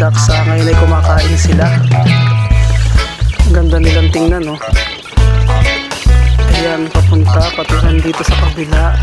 daksa ngayon ay kumakain sila. Ang ganda nilang tingnan no ayan papunta pati dito sa kabila.